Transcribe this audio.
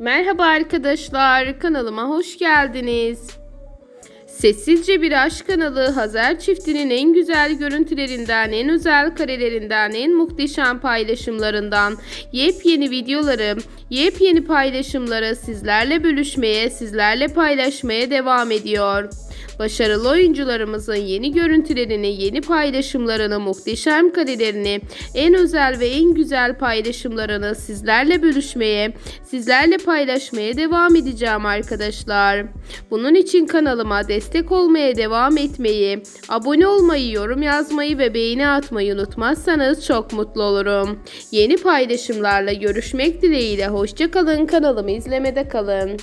Merhaba arkadaşlar, kanalıma hoş geldiniz. Sessizce Bir Aşk kanalı Hazer çiftinin en güzel görüntülerinden, en özel karelerinden, en muhteşem paylaşımlarından yepyeni videoları, yepyeni paylaşımları sizlerle bölüşmeye, sizlerle paylaşmaya devam ediyor. Başarılı oyuncularımızın yeni görüntülerini, yeni paylaşımlarını, muhteşem karelerini, en özel ve en güzel paylaşımlarını sizlerle bölüşmeye, sizlerle paylaşmaya devam edeceğim arkadaşlar. Bunun için kanalıma destek olmaya devam etmeyi, abone olmayı, yorum yazmayı ve beğeni atmayı unutmazsanız çok mutlu olurum. Yeni paylaşımlarla görüşmek dileğiyle hoşçakalın kanalımı izlemede kalın.